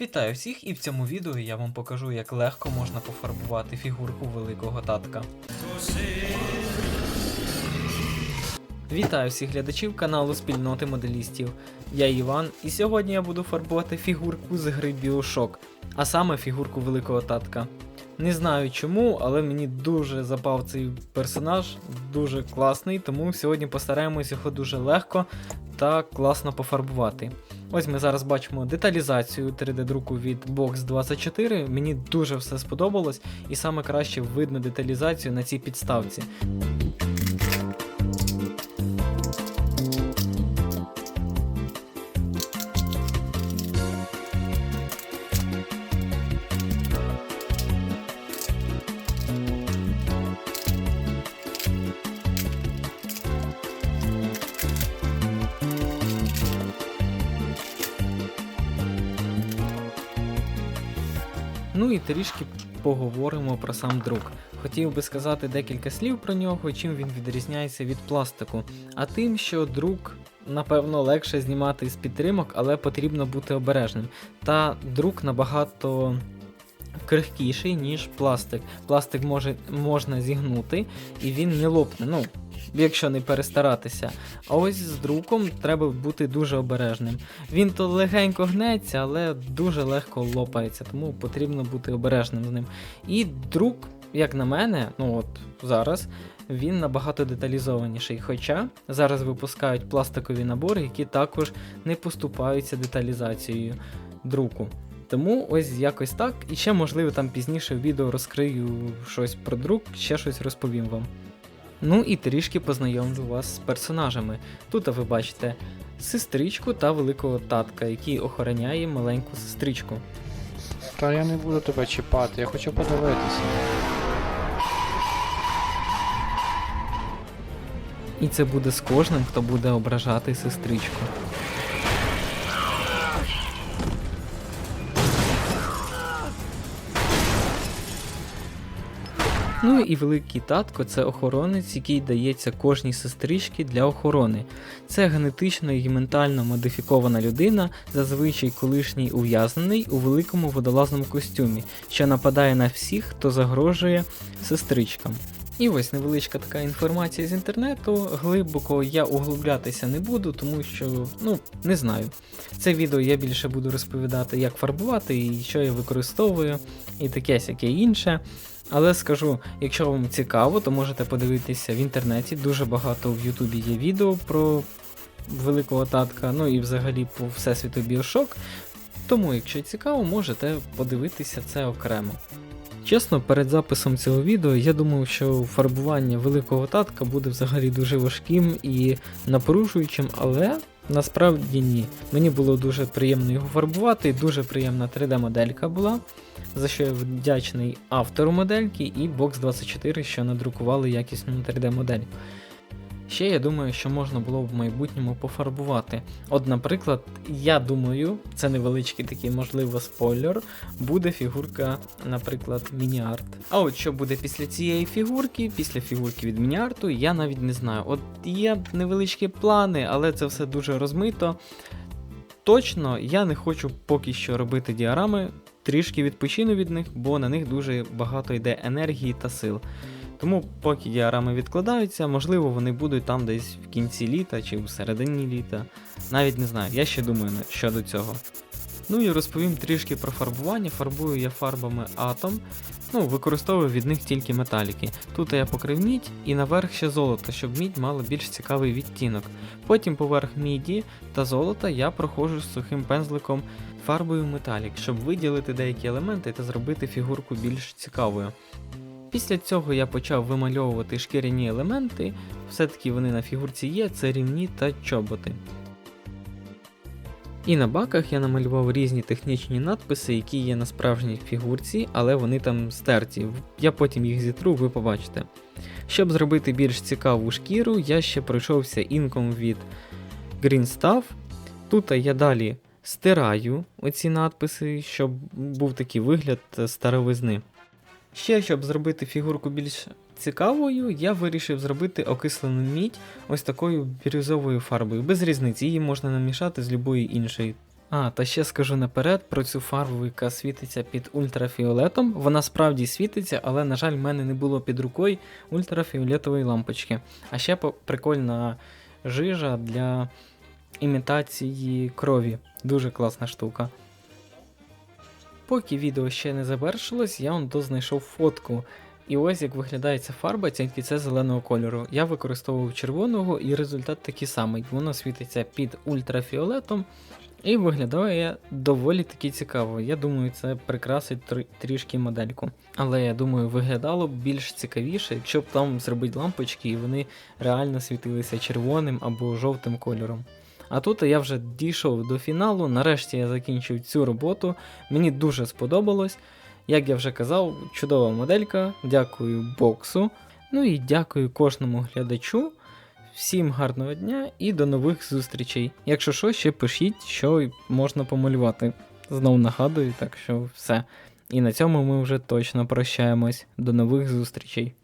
Вітаю всіх і в цьому відео я вам покажу, як легко можна пофарбувати фігурку великого татка. Вітаю всіх глядачів каналу спільноти моделістів. Я Іван, і сьогодні я буду фарбувати фігурку з гри Bioshock, а саме фігурку великого татка. Не знаю чому, але мені дуже запав цей персонаж, дуже класний, тому сьогодні постараємось його дуже легко та класно пофарбувати. Ось ми зараз бачимо деталізацію 3D-друку від Box24. Мені дуже все сподобалось, і саме краще видно деталізацію на цій підставці. Ну і трішки поговоримо про сам друк. Хотів би сказати декілька слів про нього, чим він відрізняється від пластику. А тим, що друк, напевно, легше знімати з підтримок, але потрібно бути обережним. Та друк набагато крихкіший, ніж пластик. Пластик може, можна зігнути і він не лопне. Ну, Якщо не перестаратися. А ось з друком треба бути дуже обережним. Він то легенько гнеться, але дуже легко лопається, тому потрібно бути обережним з ним. І друк, як на мене, ну от зараз, він набагато деталізованіший. Хоча зараз випускають пластикові набори, які також не поступаються деталізацією друку. Тому ось якось так. І ще, можливо, там пізніше в відео розкрию щось про друк, ще щось розповім вам. Ну і трішки познайомлю вас з персонажами. Тут ви бачите сестричку та великого татка, який охороняє маленьку сестричку. Та я не буду тебе чіпати, я хочу подивитися. І це буде з кожним, хто буде ображати сестричку. Ну і великий татко це охоронець, який дається кожній сестричці для охорони. Це генетично і ментально модифікована людина, зазвичай колишній ув'язнений у великому водолазному костюмі, що нападає на всіх, хто загрожує сестричкам. І ось невеличка така інформація з інтернету. Глибоко я углублятися не буду, тому що, ну, не знаю. Це відео я більше буду розповідати, як фарбувати і що я використовую, і таке сяке інше. Але скажу, якщо вам цікаво, то можете подивитися в інтернеті. Дуже багато в Ютубі є відео про великого татка, ну і взагалі по всесвіту Біошок. Тому, якщо цікаво, можете подивитися це окремо. Чесно, перед записом цього відео я думав, що фарбування великого татка буде взагалі дуже важким і напружуючим, але насправді ні. Мені було дуже приємно його фарбувати, дуже приємна 3D-моделька була, за що я вдячний автору модельки і Box24, що надрукували якісну 3D-модель. Ще я думаю, що можна було б в майбутньому пофарбувати. От, наприклад, я думаю, це невеличкий такий, можливо, спойлер, буде фігурка, наприклад, мініарт. А от що буде після цієї фігурки, після фігурки від мініарту, я навіть не знаю. От є невеличкі плани, але це все дуже розмито. Точно я не хочу поки що робити діарами, трішки відпочину від них, бо на них дуже багато йде енергії та сил. Тому поки діарами відкладаються, можливо, вони будуть там десь в кінці літа чи в середині літа. Навіть не знаю, я ще думаю щодо цього. Ну і розповім трішки про фарбування. Фарбую я фарбами Atom, ну, використовую від них тільки металіки. Тут я покрив мідь і наверх ще золото, щоб мідь мала більш цікавий відтінок. Потім поверх міді та золота я проходжу з сухим пензликом фарбою металік, щоб виділити деякі елементи та зробити фігурку більш цікавою. Після цього я почав вимальовувати шкіряні елементи, все-таки вони на фігурці є, це рівні та чоботи. І на баках я намалював різні технічні надписи, які є на справжній фігурці, але вони там стерті. Я потім їх зітру, ви побачите. Щоб зробити більш цікаву шкіру, я ще пройшовся інком від Green Stuff. Тут я далі стираю оці надписи, щоб був такий вигляд старовизни. Ще щоб зробити фігурку більш цікавою, я вирішив зробити окислену мідь ось такою бірюзовою фарбою. Без різниці, її можна намішати з любої іншої А, та ще скажу наперед про цю фарбу, яка світиться під ультрафіолетом. Вона справді світиться, але, на жаль, в мене не було під рукою ультрафіолетової лампочки. А ще прикольна жижа для імітації крові. Дуже класна штука. Поки відео ще не завершилось, я вам дознайшов фотку. І ось як виглядає ця фарба, тільки це зеленого кольору. Я використовував червоного, і результат такий самий. Воно світиться під ультрафіолетом, і виглядає доволі таки цікаво. Я думаю, це прикрасить трі- трішки модельку. Але я думаю, виглядало б більш цікавіше, якщо б там зробити лампочки, і вони реально світилися червоним або жовтим кольором. А тут я вже дійшов до фіналу. Нарешті я закінчив цю роботу. Мені дуже сподобалось. Як я вже казав, чудова моделька. Дякую боксу. Ну і дякую кожному глядачу. Всім гарного дня і до нових зустрічей. Якщо що, ще пишіть, що можна помалювати. Знов нагадую, так що все. І на цьому ми вже точно прощаємось. До нових зустрічей.